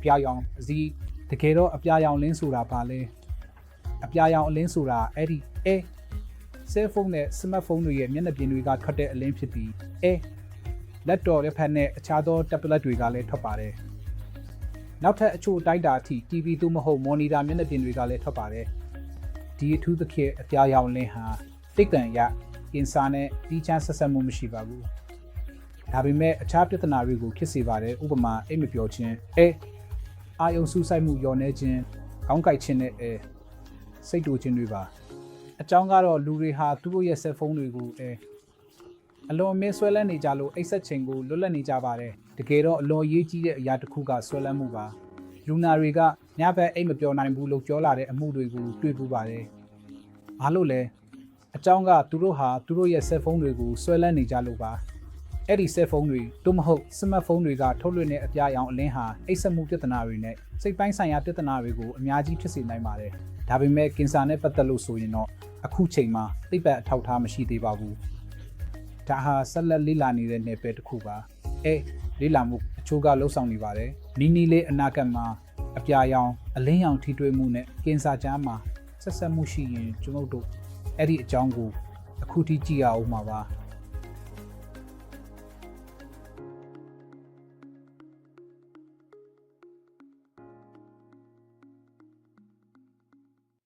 အပြာရောင်အစည်းတကယ်တော့အပြာရောင်လင်းဆိုတာဘာလဲအပြာရောင်အလင်းဆိုတာအဲ့ဒီအဲဆဲလ်ဖုန်းနဲ့စမတ်ဖုန်းတွေရဲ့မျက်နှာပြင်တွေကထွက်တဲ့အလင်းဖြစ်ပြီးအဲလက်တော်လက်ဖက်နဲ့အခြားသော tablet တွေကလည်းထွက်ပါတယ်နောက်ထပ်အချို့အတိုင်းတာအထိ TV သို့မဟုတ် monitor မျက်နှာပြင်တွေကလည်းထွက်ပါတယ်ဒီအထူးသဖြင့်အပြာရောင်လင်းဟာသိက္ကံရအင်စာနဲ့တီးချမ်းဆက်ဆက်မှုမရှိပါဘူးဒါပေမဲ့အခြားပြဿနာတွေကိုဖြစ်စေပါတယ်ဥပမာအိတ်မပြောခြင်းအဲ အာယုံဆူဆိုင်မှုယောနေခြင်းခေါင်းကိုက်ခြင်းနဲ့အဲစိတ်တူခြင်းတွေပါအကြောင်းကတော့လူတွေဟာသူတို့ရဲ့ဆက်ဖုန်းတွေကိုအဲအလွန်အမင်းဆွဲလန်းနေကြလို့အိတ်ဆက်ခြင်းကိုလွတ်လပ်နေကြပါတယ်တကယ်တော့အလွန်ရေးကြီးတဲ့အရာတစ်ခုကဆွဲလန်းမှုပါလူနာတွေကညဘက်အိတ်မပြောနိုင်ဘူးလို့ပြောလာတဲ့အမှုတွေကိုတွေ့ပူပါတယ်ဘာလို့လဲအကြောင်းကသူတို့ဟာသူတို့ရဲ့ဆက်ဖုန်းတွေကိုဆွဲလန်းနေကြလို့ပါ အဲ့ဒီဆက်ဖုန်းတွေတို့မဟုတ်စမတ်ဖုန်းတွေကထုတ်လွှင့်တဲ့အပြာရောင်အလင်းဟာအိတ်ဆက်မှုပြဿနာတွေနဲ့စိတ်ပိုင်းဆိုင်ရာပြဿနာတွေကိုအများကြီးဖြစ်စေနိုင်ပါတယ်။ဒါပေမဲ့ကင်ဆာနဲ့ပတ်သက်လို့ဆိုရင်တော့အခုချိန်မှာသိပ္ပံအထောက်အထားမရှိသေးပါဘူး။ဒါဟာဆက်လက်လေ့လာနေတဲ့နယ်ပယ်တစ်ခုပါ။အဲလေ့လာမှုအချို့ကလှုပ်ဆောင်နေပါတယ်။နီနီလေးအနာဂတ်မှာအပြာရောင်အလင်းရောင်ထိတွေ့မှုနဲ့ကင်ဆာကြားမှာဆက်ဆက်မှုရှိရင်ကျွန်ုပ်တို့အဲ့ဒီအကြောင်းကိုအခုထိကြည့်ရအောင်ပါပါ။